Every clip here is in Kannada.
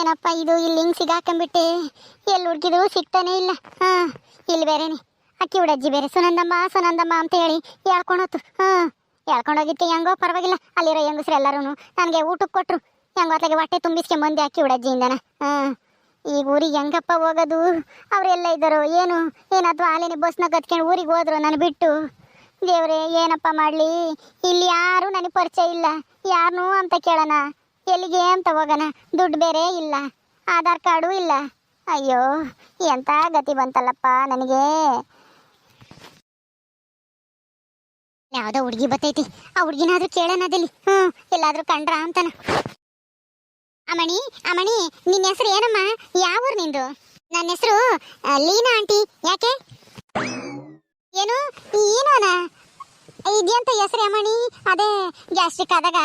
ಏನಪ್ಪ ಇದು? ಇಲ್ಲಿ ಹಿಂಗೆ ಸಿಗಾಕೊಂಬಿಟ್ಟೆ ಎಲ್ಲಿ ಹುಡುಕಿದ್ರು ಸಿಗ್ತಾನೆ ಇಲ್ಲ. ಹಾಂ, ಇಲ್ಲಿ ಬೇರೆನೆ. ಅಕ್ಕಿ ಹುಡಜ್ಜಿ ಬೇರೆ. ಸುನಂದಮ್ಮ ಸುನಂದಮ್ಮ ಅಂತ ಹೇಳಿ ಹೇಳ್ಕೊಂಡೋತು ಹಾಂ ಹೇಳ್ಕೊಂಡೋಗಿದ್ದೆ ಹೆಂಗೋ ಪರವಾಗಿಲ್ಲ. ಅಲ್ಲಿರೋ ಹೆಂಗಸ್ರು ಎಲ್ಲರೂ ನನಗೆ ಊಟಕ್ಕೆ ಕೊಟ್ರು. ಹೆಂಗೋ ಅತ್ಲಾಗೆ ಹೊಟ್ಟೆ ತುಂಬಿಸ್ಕೆ ಬಂದೆ ಅಕ್ಕಿ ಹುಡಜ್ಜಿಯಿಂದನ. ಹಾಂ ಈಗ ಊರಿಗೆ ಹೆಂಗಪ್ಪ ಹೋಗೋದು? ಅವರೆಲ್ಲ ಇದ್ದರು ಏನು? ಏನಾದ್ರು ಆಲೇನೆ ಬಸ್ನ ಕತ್ಕೊಂಡು ಊರಿಗೆ ಹೋದ್ರು ನಾನು ಬಿಟ್ಟು. ದೇವ್ರೆ, ಏನಪ್ಪ ಮಾಡಲಿ? ಇಲ್ಲಿ ಯಾರು ನನಗೆ ಪರಿಚಯ ಇಲ್ಲ. ಯಾರನ್ನೂ ಅಂತ ಕೇಳೋಣ. ಎಲ್ಲಿಗೆ ಅಂತ ಹೋಗೋಣ? ದುಡ್ಡು ಬೇರೆ ಇಲ್ಲ. ಆಧಾರ್ ಕಾರ್ಡು ಇಲ್ಲ. ಅಯ್ಯೋ ಎಂಥ ಗತಿ ಬಂತಲ್ಲಪ್ಪ ನನಗೆ. ಯಾವುದೋ ಹುಡುಗಿ ಬತ್ತೈತಿ ಆ ಹುಡುಗಿನಾದ್ರೂ ಕೇಳೋಣದಲ್ಲಿ ಹ್ಞೂ ಎಲ್ಲಾದರೂ ಕಂಡ್ರ ಅಂತಾನ. ಅಮಣಿ ಅಮಣಿ, ನಿನ್ನ ಹೆಸರು ಏನಮ್ಮ? ಯಾವ ಊರು ನಿಂದು? ನನ್ನ ಹೆಸರು ಲೀನಾ ಆಂಟಿ. ಯಾಕೆ? ಏನು? ಏನೋನ? ಇದೆಯಂತ ಹೆಸರು ಅಮಣಿ? ಅದೇ ಗ್ಯಾಸ್ಟ್ರಿಕ್ ಆದಾಗ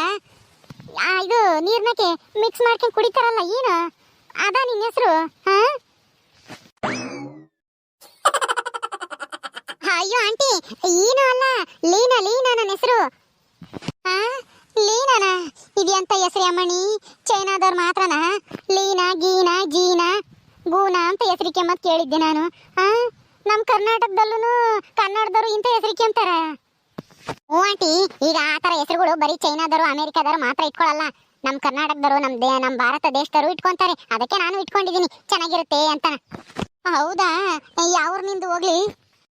ನೀರ್ನಕ್ಕೆ ಮಿಕ್ಸ್ ಮಾಡ್ಕೊಂಡು ಕುಡಿತಾರಲ್ಲ ಏನು? ಅದ ನಿನ್ನ ಹೆಸರು? ಹಾ? ಅಯ್ಯೋ ಆಂಟಿ, ಏನು ಅಲ್ಲ. ಲೀನಾ ಲೀನಾ ನನ್ನ ಹೆಸರು. ಹಾ? ಲೀನಾನ? ಇದೆಂತ ಹೆಸರು ಅಮ್ಮಣಿ ಚೈನಾದವ್ರು ಮಾತ್ರನಾ? ಲೀನಾ, ಗೀನಾ, ಜೀನಾ. ಗೂನಾ ಅಂತ ಹೆಸರಿಕೆ ಮತ್ತೆ ಕೇಳಿದ್ದೆ ನಾನು. ಹಾ? ನಮ್ಮ ಕರ್ನಾಟಕದಲ್ಲೂ ಕನ್ನಡದವರು ಇಂಥ ಹೆಸರಿಕೆ ಅಂತಾರ ಓ ಆಂಟಿ, ಈಗ ಆ ಥರ ಹೆಸರುಗಳು ಬರೀ ಚೈನಾದವರು, ಅಮೇರಿಕಾದವರು ಮಾತ್ರ ಇಟ್ಕೊಳ್ಳಲ್ಲ ನಮ್ಮ ಕರ್ನಾಟಕದವರು ನಮ್ಮ ದೇ ನಮ್ಮ ಭಾರತ ದೇಶದವರು ಇಟ್ಕೊಂತಾರೆ. ಅದಕ್ಕೆ ನಾನು ಇಟ್ಕೊಂಡಿದ್ದೀನಿ ಚೆನ್ನಾಗಿರುತ್ತೆ ಅಂತ. ಹೌದಾ? ಯಾವ ನಿಂದು ಹೋಗ್ಲಿ?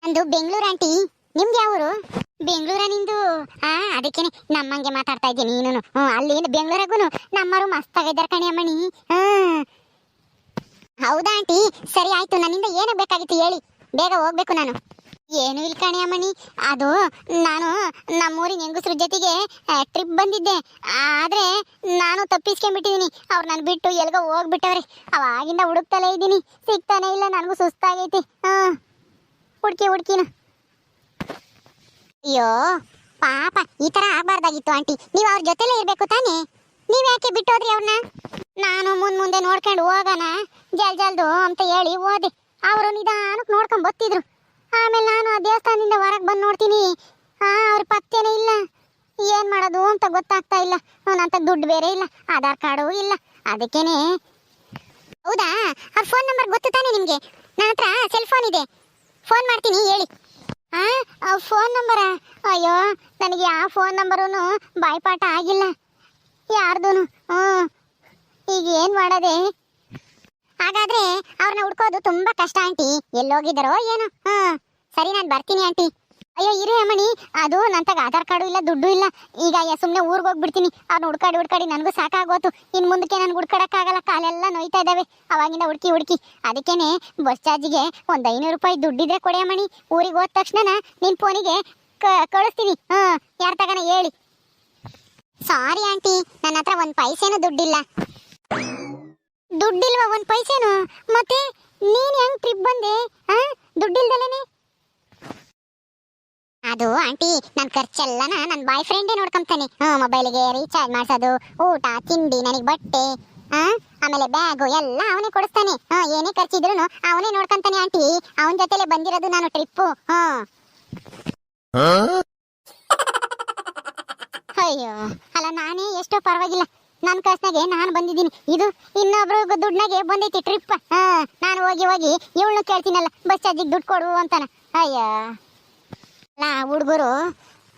ನಂದು ಬೆಂಗಳೂರು ಆಂಟಿ. ನಿಮ್ದು ಯಾವೂರು? ಬೆಂಗಳೂರ ನಿಂದು ಆ, ಅದಕ್ಕೇನೆ ನಮ್ಮಂಗೆ ಮಾತಾಡ್ತಾ ಇದ್ದೀನಿ ನೀನು ಹ್ಞೂ, ಅಲ್ಲಿ ಬೆಂಗಳೂರಾಗೂ ನಮ್ಮರು ಮಸ್ತಾಗಿದ್ದಾರೆ ಕಣಿ ಹೌದಾ ಆಂಟಿ? ಸರಿ, ಆಯ್ತು. ನನ್ನಿಂದ ಏನು ಬೇಕಾಗಿತ್ತು ಹೇಳಿ. ಬೇಗ ಹೋಗ್ಬೇಕು ನಾನು. ಏನು ಇಲ್ಲ ಕಣೆ ಅಮ್ಮಣಿ ಅದು ನಾನು ನಮ್ಮೂರಿನ ಹೆಂಗಸ್ರ ಜೊತೆಗೆ ಟ್ರಿಪ್ ಬಂದಿದ್ದೆ. ಆದರೆ ನಾನು ತಪ್ಪಿಸ್ಕೊಂಡ್ಬಿಟ್ಟಿದ್ದೀನಿ ಅವ್ರು ನಾನು ಬಿಟ್ಟು ಎಲ್ಗೋ ಹೋಗ್ಬಿಟ್ಟವ್ರೆ. ಅವಾಗಿಂದ ಹುಡುಕ್ತಲೇ ಇದ್ದೀನಿ. ಸಿಗ್ತಾನೆ ಇಲ್ಲ, ನನಗೂ ಸುಸ್ತಾಗೈತಿ. ಹಾಂ, ಹುಡ್ಕಿ, ಹುಡ್ಕಿನ. ಅಯ್ಯೋ, ಪಾಪ, ಈ ಥರ ಆಗಬಾರ್ದಾಗಿತ್ತು ಆಂಟಿ. ನೀವು ಅವ್ರ ಜೊತೆಲೇ ಇರಬೇಕು ತಾನೇ? ನೀವು ಯಾಕೆ ಬಿಟ್ಟೋದ್ರಿ ಅವ್ರನ್ನ ನಾನು ಮುಂದೆ ಮುಂದೆ ನೋಡ್ಕೊಂಡು ಹೋಗೋಣ. ಜಲ್ ಜಲ್ದು ಅಂತ ಹೇಳಿ ಓದೆ ಅವರು ನಿಧಾನಕ್ಕೆ ನೋಡ್ಕೊಂಡು ಬತ್ತಿದ್ರು. ಆಮೇಲೆ ನಾನು ಆ ದೇವಸ್ಥಾನದಿಂದ ಹೊರಗೆ ಬಂದು ನೋಡ್ತೀನಿ. ಆ, ಅವ್ರ ಪತ್ತೇನೇ ಇಲ್ಲ. ಏನು ಮಾಡೋದು ಅಂತ ಗೊತ್ತಾಗ್ತಾ ಇಲ್ಲ. ನನ್ನಂತ ದುಡ್ಡು ಬೇರೆ ಇಲ್ಲ. ಆಧಾರ್ ಕಾರ್ಡು ಇಲ್ಲ. ಅದಕ್ಕೇನೆ. ಹೌದಾ? ಅವ್ರ ಫೋನ್ ನಂಬರ್ ಗೊತ್ತು ತಾನೇ ನಿಮಗೆ? ನನ್ನ ಹತ್ರ ಸೆಲ್ ಫೋನ್ ಇದೆ. ಫೋನ್ ಮಾಡ್ತೀನಿ, ಹೇಳಿ. ಆ ಫೋನ್ ನಂಬರ? ಅಯ್ಯೋ, ನನಗೆ ಆ ಫೋನ್ ನಂಬರೂ ಬಾಯ್ಪಾಠ ಆಗಿಲ್ಲ. ಯಾರ್ದು ಹ್ಞೂ. ಈಗ ಏನು ಮಾಡೋದೆ? ಹಾಗಾದ್ರೆ ಅವ್ರನ್ನ ಹುಡ್ಕೋದು ತುಂಬಾ ಕಷ್ಟ, ಆಂಟಿ. ಎಲ್ಲೋಗಿದ್ದಾರೋ ಏನೋ? ಹಾ ಸರಿ, ನಾನು ಬರ್ತೀನಿ ಆಂಟಿ. ಅಯ್ಯೋ, ಇರೇ ಅಮ್ಮಣಿ. ಅದು ನಂತಾಗ ಆಧಾರ್ ಕಾರ್ಡು ಇಲ್ಲ, ದುಡ್ಡು ಇಲ್ಲ. ಈಗ ಸುಮ್ಮನೆ ಊರಿಗೆ ಹೋಗ್ಬಿಡ್ತೀನಿ. ಅವ್ರನ್ನ ಹುಡ್ಕಾಡಿ ಹುಡ್ಕಾಡಿ ನನಗೂ ಸಾಕಾಗೋತು. ಇನ್ನು ಮುಂದಕ್ಕೆ ನಾನು ಹುಡ್ಕಾಡಕ್ಕಾಗಲ್ಲ, ಕಾಲೆಲ್ಲ ನೋಯ್ತಾ ಇದ್ದಾವೆ ಅವಾಗಿಂದ ಹುಡುಕಿ ಹುಡುಕಿ. ಅದಕ್ಕೇನೆ ಬಸ್ ಚಾರ್ಜಿಗೆ ಒಂದು ಐನೂರು ರೂಪಾಯಿ ದುಡ್ಡಿದ್ರೆ ಕೊಡಿ ಅಮ್ಮಣಿ. ಊರಿಗೆ ಹೋದ ತಕ್ಷಣ ನಿನ್ನ ಫೋನಿಗೆ ಕ, ಕಳಿಸ್ತೀನಿ. ಹಾಂ ಯಾರ್ ತಗನ ಹೇಳಿ. ಸಾರಿ ಆಂಟಿ ನನ್ನ ಹತ್ರ ಒಂದು ಪೈಸೆನೂ ದುಡ್ಡಿಲ್ಲ. ದುಡ್ಡಿಲ್ವಾ ಒಂದು ಪೈಸೆನೂ? ಮತ್ತೆ ನೀನು ಹೆಂಗ್ ಟ್ರಿಪ್ ಬಂದೆ ಹಾಂ ದುಡ್ಡಿಲ್ದಲೇನೆ? ಅದು ಆಂಟಿ ನನ್ನ ಖರ್ಚೆಲ್ಲನ ನನ್ನ ಬಾಯ್ ಫ್ರೆಂಡೇ ನೋಡ್ಕೊಂತಾನೆ ಮೊಬೈಲ್ಗೆ ಮೊಬೈಲಿಗೆ ರೀಚಾರ್ಜ್ ಮಾಡಿಸೋದು ಊಟ ತಿಂಡಿ ನನಗೆ ಬಟ್ಟೆ ಆ ಆಮೇಲೆ ಬ್ಯಾಗು ಎಲ್ಲ ಅವನೇ ಕೊಡಿಸ್ತಾನೆ. ಹಾ ಏನೇ ಖರ್ಚಿದ್ರು ಅವನೇ ನೋಡ್ಕೊಂತಾನೆ ಆಂಟಿ. ಅವನ ಜೊತೆಲೆ ಬಂದಿರೋದು ನಾನು ಟ್ರಿಪ್ಪು ಹಾ? ಅಯ್ಯೋ ಅಲ್ಲ ನಾನೇ ಎಷ್ಟೋ ಪರವಾಗಿಲ್ಲ. ನನ್ನ ಕಸ್ನಾಗೆ ನಾನು ಬಂದಿದ್ದೀನಿ. ಇದು ಇನ್ನೊಬ್ರು ದುಡ್ನಾಗೆ ಬಂದೈತಿ ಟ್ರಿಪ್ ಹಾ ನಾನು ಹೋಗಿ ಹೋಗಿ ಇವಳನ್ನ ಕೇಳ್ತೀನಲ್ಲ ಬಸ್ ಚಾರ್ಜಿಗೆ ದುಡ್ಡು ಕೊಡು ಅಂತಾನ. ಅಯ್ಯ. ಅಲ್ಲ ಹುಡುಗರು,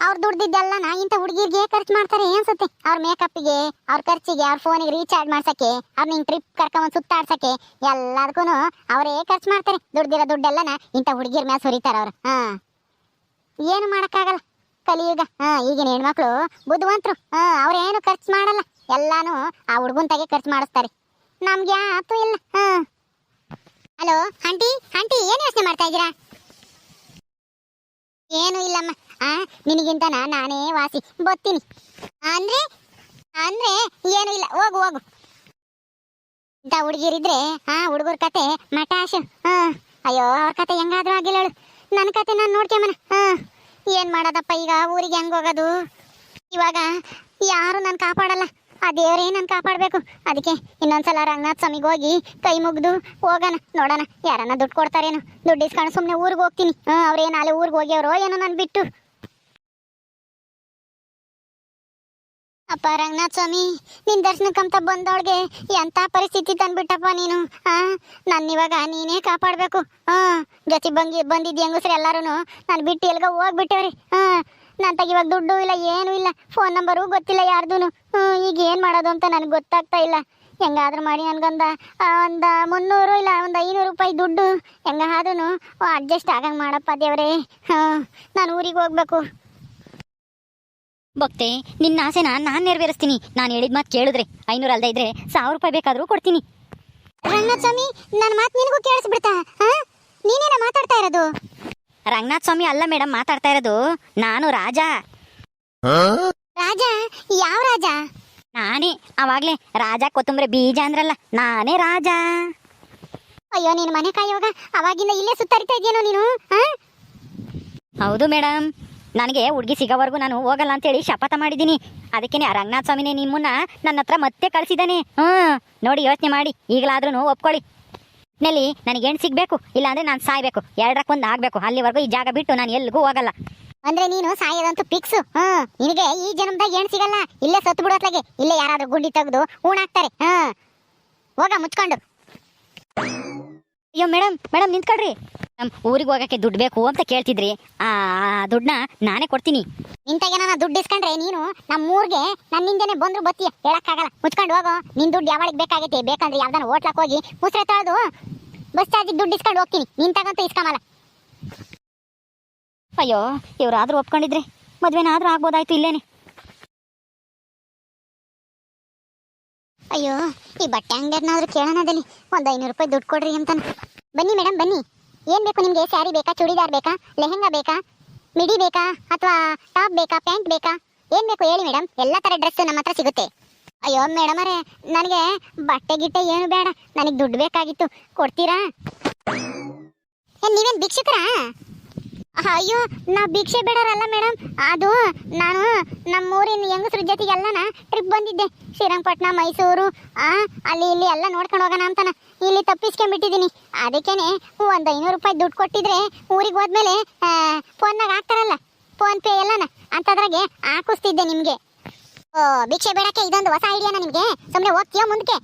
ಅವ್ರ ದುಡ್ದಿದ್ದೆಲ್ಲನ ಇಂಥ ಹುಡುಗಿರ್ಗೆ ಖರ್ಚು ಮಾಡ್ತಾರೆ ಅನ್ಸುತ್ತೆ ಅವ್ರ ಮೇಕಪ್ಗೆ ಅವ್ರ ಖರ್ಚಿಗೆ, ಅವ್ರ ಫೋನಿಗೆ ರೀಚಾರ್ಜ್ ಮಾಡ್ಸಕ್ಕೆ, ಅವ್ರ ನಿಂಗೆ ಟ್ರಿಪ್ ಕರ್ಕೊಂಡ್ ಸುತ್ತಾಡ್ಸಕ್ಕೆ ಎಲ್ಲದಕ್ಕೂ ಅವರೇ ಖರ್ಚು ಮಾಡ್ತಾರೆ. ದುಡ್ದಿರೋ ದುಡ್ಡೆಲ್ಲನ ಇಂಥ ಹುಡುಗಿರ್ ಮೇಲೆ ಸುರಿತಾರ ಅವ್ರು. ಹಾ. ಏನು ಮಾಡೋಕ್ಕಾಗಲ್ಲ ಕಲಿಯುಗ. ಹಾ, ಈಗಿನ ಹೆಣ್ಮಕ್ಳು ಬುದ್ಧಿವಂತರು. ಹಾ, ಅವ್ರೇನು ಖರ್ಚು ಮಾಡಲ್ಲ. ಎಲ್ಲಾನು ಆ ಹುಡುಗನ್ ತಾಗೆ ಖರ್ಚು ಮಾಡಿಸ್ತಾರೆ. ನಮ್ಗೆ ಆತು ಇಲ್ಲ. ಹಾ. ಹಲೋ, ಆಂಟಿ ಆಂಟಿ, ಏನು ಯೋಚನೆ ಮಾಡ್ತಾ ಇದ್ದೀರಾ? ಏನು ಇಲ್ಲಮ್ಮ. ಆ ನಿನಗಿಂತ ನಾನೇ ವಾಸಿ, ಬತ್ತೀನಿ. ಅಂದ್ರೆ ಅಂದ್ರೆ ಏನು ಇಲ್ಲ. ಹೋಗು ಹೋಗು. ಇಂತ ಹುಡುಗಿರಿದ್ರೆ, ಆ, ಹುಡುಗರ ಕತೆ ಮಟಾಶ. ಹಾ ಅಯ್ಯೋ, ಅವ್ರ ಕತೆ ಹೆಂಗಾದ್ರೂ ಆಗಿಲ್ಲ ನನ್ನ ಕತೆ ನಾನು ನೋಡ್ಕೊಂಬನ ಹಾ ಏನ್ ಮಾಡೋದಪ್ಪ ಈಗ ಊರಿಗೆ ಹೆಂಗ್ ಹೋಗೋದು? ಇವಾಗ ಯಾರು ನಾನು ಕಾಪಾಡಲ್ಲ. ಆ ದೇವರೇ ನಾನು ಕಾಪಾಡಬೇಕು. ಅದಕ್ಕೆ ಇನ್ನೊಂದ್ಸಲ ರಂಗನಾಥ್ ಸ್ವಾಮಿಗೆ ಹೋಗಿ ಕೈ ಮುಗ್ದು ಹೋಗೋಣ, ನೋಡೋಣ, ಯಾರನ್ನ ದುಡ್ಡು ಕೊಡ್ತಾರೇನು. ದುಡ್ಡು ಇಸ್ಕೊಂಡು ಸುಮ್ಮನೆ ಊರಿಗೆ ಹೋಗ್ತೀನಿ. ಹಾಂ ಅವ್ರೇನು ನಾಳೆ ಊರಿಗೆ ಹೋಗ್ಯವ್ರೋ ಏನೋ ನಾನು ಬಿಟ್ಟು. ಅಪ್ಪ ರಂಗನಾಥ್ ಸ್ವಾಮಿ, ನಿನ್ ದರ್ಶನಕ್ಕಂತ ಬಂದವಳಿಗೆ ಎಂತ ಪರಿಸ್ಥಿತಿ ತಂದ್ಬಿಟ್ಟಪ್ಪ ನೀನು? ಹಾ ನನ್ನ ಇವಾಗ ನೀನೇ ಕಾಪಾಡಬೇಕು. ಹಾ ಜೊತೆ ಬಂಗಿ ಬಂದಿದ್ದ ಹೆಂಗಸ್ರು ಎಲ್ಲಾರು ನಾನು ಬಿಟ್ಟು ಎಲ್ಗ ಹೋಗ್ಬಿಟ್ಟೇವ್ರಿ. ಹಾ ನನ್ನ ಇವಾಗ ದುಡ್ಡು ಇಲ್ಲ ಏನೂ ಇಲ್ಲ. ಫೋನ್ ನಂಬರು ಗೊತ್ತಿಲ್ಲ ಯಾರ್ದು ಈಗ ಏನು ಮಾಡೋದು ಅಂತ ನನಗೆ ಗೊತ್ತಾಗ್ತಾ ಇಲ್ಲ. ಹೆಂಗಾದ್ರೂ ಮಾಡಿ ನನ್ಗೊಂದ ಒಂದು ಮುನ್ನೂರು ಇಲ್ಲ ಒಂದು ಐನೂರು ರೂಪಾಯಿ ದುಡ್ಡು. ಹೆಂಗಾದ್ರೂ ಅಡ್ಜಸ್ಟ್ ಆಗಂಗೆ ಮಾಡಪ್ಪ ದೇವ್ರೇ. ಹಾಂ ನಾನು ಊರಿಗೆ ಹೋಗ್ಬೇಕು. ಭಕ್ತೆ ನಿನ್ನ ಆಸೆನ ನಾನು ನೆರವೇರಿಸ್ತೀನಿ. ನಾನು ಹೇಳಿದ ಮಾತು ಕೇಳಿದ್ರೆ ಐನೂರು ಅಲ್ಲದೆ ಇದ್ರೆ ಸಾವಿರ ರೂಪಾಯಿ ಬೇಕಾದರೂ ಕೊಡ್ತೀನಿ. ರಂಗನಾಥ ಸ್ವಾಮಿ ನನ್ನ ಮಾತು ನಿನಗೂ ಕೇಳಿಸ್ಬಿಡ್ತಾ? ಹಾಂ ನೀನೇನ ಮಾತಾಡ್ತಾ ಇರೋದು? ರಂಗನಾಥ್ ಸ್ವಾಮಿ ಅಲ್ಲ ಮೇಡಮ್ ಮಾತಾಡ್ತಾ ಇರೋದು. ನಾನು ರಾಜ. ರಾಜ? ಯಾವ ರಾಜ? ನಾನೇ. ಅವಾಗ್ಲೇ ರಾಜ ಕೊತ್ತಂಬರಿ ಬೀಜ ಅಂದ್ರಲ್ಲ ನಾನೇ ರಾಜ. ಅಯ್ಯೋ ನೀನು ಮನೆ ಕಾಯುವಾಗ ಅವಾಗಿಂದ ಇಲ್ಲೇ ಸುತ್ತರಿತಾ ಇದೆಯೋ ನೀನು? ಹೌದು ಮೇಡಮ್. ನನಗೆ ಹುಡುಗಿ ಸಿಗೋವರೆಗೂ ನಾನು ಹೋಗಲ್ಲ ಅಂತೇಳಿ ಶಪಥ ಮಾಡಿದ್ದೀನಿ. ಅದಕ್ಕೇನೆ ಆ ರಂಗನಾಥ ಸ್ವಾಮಿನೇ ನಿಮ್ಮನ್ನ ನನ್ನ ಹತ್ರ ಮತ್ತೆ ಕಳಿಸಿದ್ದಾನೆ. ಹ್ಞೂ ನೋಡಿ ಯೋಚನೆ ಮಾಡಿ. ಈಗಲಾದ್ರೂ ಒಪ್ಕೊಳ್ಳಿ. ನಲ್ಲಿ, ನನಗೆ ಹೆಣ್ಣು ಸಿಗಬೇಕು, ಇಲ್ಲಾಂದ್ರೆ ನಾನು ಸಾಯ್ಬೇಕು. ಎರಡಕ್ಕೊಂದು ಆಗಬೇಕು. ಅಲ್ಲಿವರೆಗೂ ಈ ಜಾಗ ಬಿಟ್ಟು ನಾನು ಎಲ್ಲಿಗೂ ಹೋಗಲ್ಲ. ಅಂದ್ರೆ ನೀನು ಸಾಯೋದಂತ ಫಿಕ್ಸ್ ಹಾ ನಿನಗೆ ಈ ಜನ್ಮದಾಗ ಏನ್ ಸಿಗಲ್ಲ. ಇಲ್ಲೇ ಸತ್ತು ಬಿಡೋತ್ಲಾಗೆ ಇಲ್ಲೇ ಯಾರಾದ್ರೂ ಗುಂಡಿ ತೆಗೆದು ಹೂಣಾಕ್ತಾರೆ ಹಾ ಹೋಗ, ಮುಚ್ಕೊಂಡು. ಅಯ್ಯೋ ಮೇಡಮ್ ಮೇಡಮ್ ನಿಂತ್ಕೊಳ್ರಿ. ಊರಿಗೆ ಹೋಗಕ್ಕೆ ದುಡ್ಡು ಬೇಕು ಅಂತ ಕೇಳ್ತಿದ್ರಿ. ಆ ದುಡ್ಡನ್ನ ನಾನೇ ಕೊಡ್ತೀನಿ. ನಿಂತಾಗೇನ ನಾನು ದುಡ್ಡು ಇಸ್ಕೊಂಡ್ರೆ ನೀನು ನಮ್ಮ ಊರಿಗೆ ನನ್ನಿಂದನೇ ಬಂದ್ರು ಬತ್ತೀಯ ಹೇಳಕ್ಕಾಗಲ್ಲ. ಮುಚ್ಕೊಂಡು ಹೋಗೋ. ನಿನ್ ದುಡ್ಡು ಯಾವಾಗ ಬೇಕಾಗೈತಿ? ಬೇಕಂದ್ರೆ ಯಾವ್ದಾನ ಹೋಟ್ಲಕ್ ಹೋಗಿ ಮುಸ್ರೆ ತೊಳೆದು ಬಸ್ ಚಾರ್ಜಿಗೆ ದುಡ್ಡು ಇಸ್ಕೊಂಡು ಹೋಗ್ತೀನಿ. ನಿಂತಾಗಂತೂ ಇಸ್ಕೊಂಬಲ್ಲ ಅಯ್ಯೋ ಇವ್ರಾದ್ರೂ ಒಪ್ಕೊಂಡಿದ್ರೆ ಮದ್ವೆನಾದ್ರೂ ಆಗ್ಬೋದಾಯ್ತು ಇಲ್ಲೇನೆ. ಅಯ್ಯೋ ಈ ಬಟ್ಟೆ ಅಂಗಡಿಯನ್ನಾದ್ರೂ ಕೇಳೋಣದಲ್ಲಿ ಒಂದು ಐನೂರು ರೂಪಾಯಿ ದುಡ್ಡು ಕೊಡ್ರಿ ಅಂತಾನೆ. ಬನ್ನಿ ಮೇಡಮ್ ಬನ್ನಿ. ಏನು ಬೇಕು ನಿಮಗೆ? ಸ್ಯಾರಿ ಬೇಕಾ? ಚೂಡಿದಾರ್ ಬೇಕಾ? ಲೆಹೆಂಗಾ ಬೇಕಾ? ಮಿಡಿ ಬೇಕಾ? ಅಥವಾ ಟಾಪ್ ಬೇಕಾ? ಪ್ಯಾಂಟ್ ಬೇಕಾ? ಏನು ಬೇಕು ಹೇಳಿ ಮೇಡಮ್ ಎಲ್ಲ ಥರ ಡ್ರೆಸ್ ನಮ್ಮ ಹತ್ರ ಸಿಗುತ್ತೆ. ಅಯ್ಯೋ ಮೇಡಮ್ ಅರೇ ನನಗೆ ಬಟ್ಟೆ ಗಿಟ್ಟೆ ಏನು ಬೇಡ. ನನಗೆ ದುಡ್ಡು ಬೇಕಾಗಿತ್ತು. ಕೊಡ್ತೀರಾ? ಏ, ನೀವೇನು ಭಿಕ್ಷುಕರಾ? ಅಯ್ಯೋ, ನಾ ಭಿಕ್ಷೆ ಬೇಡರಲ್ಲ ಮೇಡಮ್ ಅದು ನಾನು ನಮ್ಮೂರಿನ ಹೆಂಗಸ್ರ ಜೊತೆಗೆ ಎಲ್ಲನ ಟ್ರಿಪ್ ಬಂದಿದ್ದೆ. ಶ್ರೀರಂಗಪಟ್ಟಣ ಮೈಸೂರು, ಆ, ಅಲ್ಲಿ ಇಲ್ಲಿ ಎಲ್ಲ ನೋಡ್ಕೊಂಡು ಹೋಗೋಣ ಅಂತಾನ. ಇಲ್ಲಿ ತಪ್ಪಿಸ್ಕೊಂಡ್ಬಿಟ್ಟಿದ್ದೀನಿ ಅದಕ್ಕೇನೆ ಒಂದು ಐನೂರು ರೂಪಾಯಿ ದುಡ್ಡು ಕೊಟ್ಟಿದ್ರೆ ಊರಿಗೆ ಹೋದ್ಮೇಲೆ ಫೋನ್ನಾಗ ಹಾಕ್ತಾರಲ್ಲ ಫೋನ್ ಪೇ ಎಲ್ಲನ. ಅಂತದ್ರಾಗೆ ಹಾಕಿಸ್ತಿದ್ದೆ ನಿಮಗೆ. ಓ, ಭಿಕ್ಷೆ ಬೇಡಕ್ಕೆ ಇದೊಂದು ಹೊಸ ಐಡಿಯಾನ ನಿಮಗೆ? ಸುಮ್ಮನೆ ಹೋಗ್ತೀಯೋ ಮುಂದಕ್ಕೆ?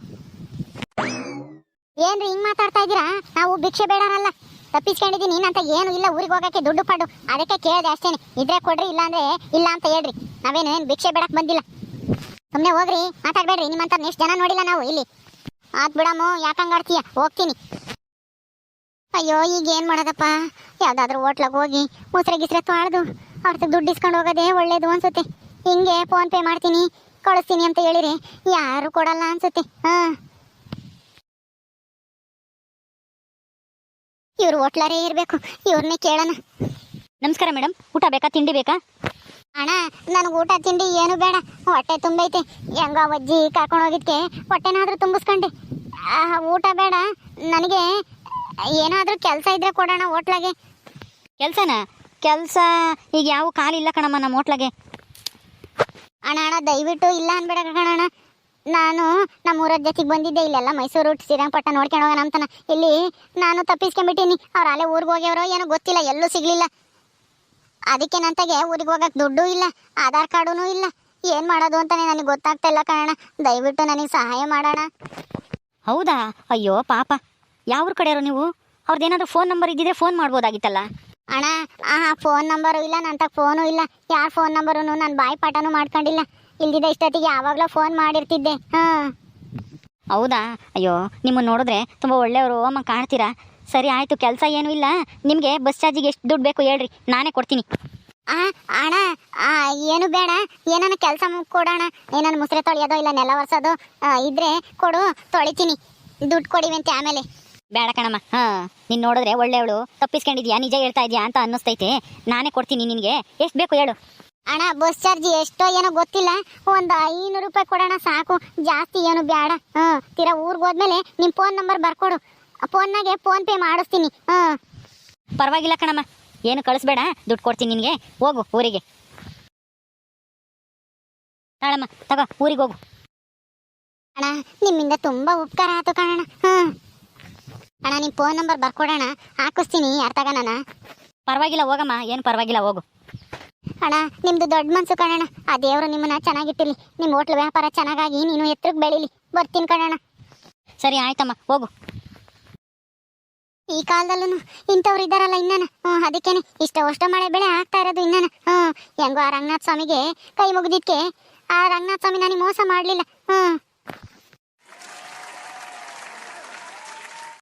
ಏನ್ರಿ ಹಿಂಗ್ ಮಾತಾಡ್ತಾ ಇದ್ದೀರಾ? ನಾವು ಭಿಕ್ಷೆ ಬೇಡರಲ್ಲ. ತಪ್ಪಿಸ್ಕೊಂಡಿದ್ದೀನಿ ಅಂತ ಏನು ಇಲ್ಲ, ಊರಿಗೆ ಹೋಗಕ್ಕೆ ದುಡ್ಡು ಪಾಡು. ಅದಕ್ಕೆ ಕೇಳಿದೆ ಅಷ್ಟೇನೆ ಇದ್ರೆ ಕೊಡ್ರಿ ಇಲ್ಲ ಅಂದ್ರೆ ಇಲ್ಲ ಅಂತ ಹೇಳ್ರಿ. ನಾವೇನು ಏನು ಭಿಕ್ಷೆ ಬೇಡಕ್ಕೆ ಬಂದಿಲ್ಲ. ಸುಮ್ಮನೆ ಹೋಗ್ರಿ, ಮಾತಾಡ್ಬೇಡ್ರಿ. ನಿಮ್ಮಂತ ನೆಕ್ಸ್ಟ್ ಜನ ನೋಡಿಲ್ಲ ನಾವು ಇಲ್ಲಿ. ಆತ್ ಬಿಡಮ್ಮ ಯಾಕಂಗ್ ಆಡ್ತೀಯ? ಹೋಗ್ತೀನಿ. ಅಯ್ಯೋ, ಈಗ ಏನು ಮಾಡೋದಪ್ಪ? ಯಾವುದಾದ್ರೂ ಹೋಟ್ಲಾಗ ಹೋಗಿ ಮುಸ್ರೆ ಗಿಸ್ರೆ ತೊಳೆದು ಅವ್ರದ್ದು ದುಡ್ಡು ಇಸ್ಕೊಂಡು ಹೋಗೋದೇ ಒಳ್ಳೇದು ಅನ್ಸುತ್ತೆ. ಹಿಂಗೆ ಫೋನ್ ಪೇ ಮಾಡ್ತೀನಿ, ಕಳಿಸ್ತೀನಿ ಅಂತ ಹೇಳಿರಿ. ಯಾರು ಕೊಡಲ್ಲ ಅನ್ಸುತ್ತೆ. ಹಾಂ. ಇವ್ರು ಹೋಟ್ಲಾರೇ ಇರಬೇಕು ಇವ್ರನ್ನೇ ಕೇಳೋಣ. ನಮಸ್ಕಾರ ಮೇಡಮ್ ಊಟ ಬೇಕಾ ತಿಂಡಿ ಬೇಕಾ? ಅಣ್ಣ ನನಗೆ ಊಟ ತಿಂಡಿ ಏನು ಬೇಡ. ಹೊಟ್ಟೆ ತುಂಬೈತೆ. ಹೆಂಗ ಅಜ್ಜಿ ಕರ್ಕೊಂಡು ಹೋಗಿದ್ಕೆ ಹೊಟ್ಟೆನಾದ್ರೂ ತುಂಬಿಸ್ಕೊಂಡೆ. ಊಟ ಬೇಡ. ನನಗೆ ಏನಾದರೂ ಕೆಲಸ ಇದ್ರೆ ಕೊಡೋಣ ಹೋಟ್ಲಾಗೆ. ಕೆಲಸನ? ಕೆಲಸ ಈಗ ಯಾವ ಕಾಲಿಲ್ಲ ಕಣಮ್ಮ ನಮ್ಮ ಹೋಟ್ಲಾಗೆ. ಅಣ್ಣ ಅಣ್ಣ ದಯವಿಟ್ಟು ಇಲ್ಲ ಅನ್ಬೇಡ ಕಣಣ್ಣ. ನಾನು ನಮ್ಮ ಊರ ಜೊತೆಗೆ ಬಂದಿದ್ದೆ ಇಲ್ಲೆಲ್ಲ ಮೈಸೂರು ಶ್ರೀರಂಗಪಟ್ಟಣ ನೋಡ್ಕೊಂಡು ಹೋಗೋಣ ಅಂತಾನೆ. ಇಲ್ಲಿ ನಾನು ತಪ್ಪಿಸ್ಕೊಂಡ್ಬಿಟ್ಟಿನಿ ಅವ್ರು ಅಲ್ಲೇ ಊರಿಗೆ ಹೋಗ್ಯವ್ರೋ ಏನೋ ಗೊತ್ತಿಲ್ಲ ಎಲ್ಲೂ ಸಿಗಲಿಲ್ಲ. ಅದಕ್ಕೆ ನಂತಾಗೆ ಊರಿಗೆ ಹೋಗಕ್ಕೆ ದುಡ್ಡು ಇಲ್ಲ ಆಧಾರ್ ಕಾರ್ಡೂ ಇಲ್ಲ. ಏನು ಮಾಡೋದು ಅಂತಲೇ ನನಗೆ ಗೊತ್ತಾಗ್ತಾ ಇಲ್ಲ ಕಣಣ್ಣ. ದಯವಿಟ್ಟು ನನಗೆ ಸಹಾಯ ಮಾಡೋಣ. ಹೌದಾ? ಅಯ್ಯೋ ಪಾಪ. ಯಾವ ಕಡೆಯವರು ನೀವು? ಅವ್ರದ್ದೇನಾದ್ರೂ ಫೋನ್ ನಂಬರ್ ಇದ್ದಿದ್ರೆ ಫೋನ್ ಮಾಡ್ಬೋದಾಗಿತ್ತಲ್ಲ? ಅಣ್ಣ ಆ ಫೋನ್ ನಂಬರು ಇಲ್ಲ ನನ್ನ ಫೋನು ಇಲ್ಲ. ಯಾರ ಫೋನ್ ನಂಬರು ನಾನು ಬಾಯಿ ಪಾಠನೂ ಮಾಡ್ಕೊಂಡಿಲ್ಲ. ಇಲ್ದಿದ್ದ ಇಷ್ಟೊತ್ತಿಗೆ ಯಾವಾಗಲೂ ಫೋನ್ ಮಾಡಿರ್ತಿದ್ದೆ. ಹಾಂ. ಹೌದಾ? ಅಯ್ಯೋ ನಿಮ್ಮನ್ನು ನೋಡಿದ್ರೆ ತುಂಬ ಒಳ್ಳೆಯವರು ಅಮ್ಮ ಕಾಣ್ತೀರಾ? ಸರಿ ಆಯಿತು ಕೆಲಸ ಏನೂ ಇಲ್ಲ. ನಿಮಗೆ ಬಸ್ ಚಾರ್ಜಿಗೆ ಎಷ್ಟು ದುಡ್ಡು ಬೇಕು ಹೇಳ್ರಿ ನಾನೇ ಕೊಡ್ತೀನಿ. ಆ ಅಣ್ಣ ಆ, ಏನು ಬೇಡ. ಏನಾನ ಕೆಲಸ ಕೊಡೋಣ. ಏನಾನ ಮುಸ್ರೆ ತೊಳೆಯೋದೋ ಇಲ್ಲ ನೆಲ ಒರೆಸೋದು ಇದ್ರೆ ಕೊಡು ತೊಳಿತೀನಿ. ದುಡ್ಡು ಅಂತ ಆಮೇಲೆ. ಬೇಡ ಕಣಮ್ಮ ಹಾಂ. ನೀನು ನೋಡಿದ್ರೆ ಒಳ್ಳೆಯವಳು. ತಪ್ಪಿಸ್ಕೊಂಡಿದ್ಯಾ? ನಿಜ ಹೇಳ್ತಾ ಇದೆಯಾ ಅಂತ ಅನ್ನಿಸ್ತೈತೆ. ನಾನೇ ಕೊಡ್ತೀನಿ ನಿನಗೆ. ಎಷ್ಟು ಬೇಕು ಹೇಳು. ಅಣ್ಣ ಬಸ್ ಚಾರ್ಜ್ ಎಷ್ಟೋ ಏನೋ ಗೊತ್ತಿಲ್ಲ. ಒಂದು ಐನೂರು ರೂಪಾಯಿ ಕೊಡೋಣ ಸಾಕು. ಜಾಸ್ತಿ ಏನು ಬೇಡ ಹ ತೀರಾ ಊರಿಗೆ ಹೋದ್ಮೇಲೆ ನಿಮ್ಮ ಫೋನ್ ನಂಬರ್ ಬರ್ಕೊಡು. ಫೋನ್ನಾಗೆ ಫೋನ್ ಪೇ ಮಾಡಿಸ್ತೀನಿ. ಹ. ಪರವಾಗಿಲ್ಲ ಕಣಮ್ಮ. ಏನು ಕಳಿಸ್ಬೇಡ. ದುಡ್ಡು ಕೊಡ್ತೀನಿ ನಿನಗೆ. ಹೋಗು ಊರಿಗೆ. ತಾಳಮ್ಮ ತಗೋ ಊರಿಗೆ ಹೋಗು. ಅಣ್ಣ ನಿಮ್ಮಿಂದ ತುಂಬಾ ಉಪಕಾರ ಆಯ್ತು ಕಣಣ್ಣ. ಹಾಂ. ಅಣ್ಣ ನಿಮ್ಮ ಫೋನ್ ನಂಬರ್ ಬರ್ಕೊಡೋಣ. ಹಾಕಿಸ್ತೀನಿ ಯಾರ್ ತಗೋಣ ಪರವಾಗಿಲ್ಲ ಹೋಗಮ್ಮ. ಏನು ಪರವಾಗಿಲ್ಲ ಹೋಗು. ಅಣ್ಣ ನಿಮ್ದು ದೊಡ್ಡ ಮನ್ಸು ಕಣಣ್ಣ. ಆ ದೇವರು ನಿಮ್ಮನ್ನ ಚೆನ್ನಾಗಿಟ್ಟಿರ್ಲಿ. ನಿಮ್ಮ ಹೋಟ್ಲ್ ವ್ಯಾಪಾರ ಚೆನ್ನಾಗಾಗಿ ನೀನು ಎತ್ತರಕ್ಕೆ ಬೆಳೀಲಿ. ಬರ್ತೀನಿ ಕಣಣ್ಣ. ಸರಿ ಆಯ್ತಮ್ಮ ಹೋಗು. ಈ ಕಾಲದಲ್ಲೂ ಇಂಥವ್ರು ಇದ್ದಾರಲ್ಲ ಇನ್ನನ? ಹ್ಞೂ ಅದಕ್ಕೇನೆ. ಇಷ್ಟ ಅಷ್ಟ ಮಳೆ ಬೆಳೆ ಆಗ್ತಾ ಇರೋದು ಇನ್ನನ. ಹ್ಞೂ ಹೆಂಗೋ ಆ ರಂಗನಾಥ ಸ್ವಾಮಿಗೆ ಕೈ ಮುಗಿದಿಕ್ಕೆ ಆ ರಂಗನಾಥ ಸ್ವಾಮಿ ನನಗೆ ಮೋಸ ಮಾಡಲಿಲ್ಲ. ಹ್ಞೂ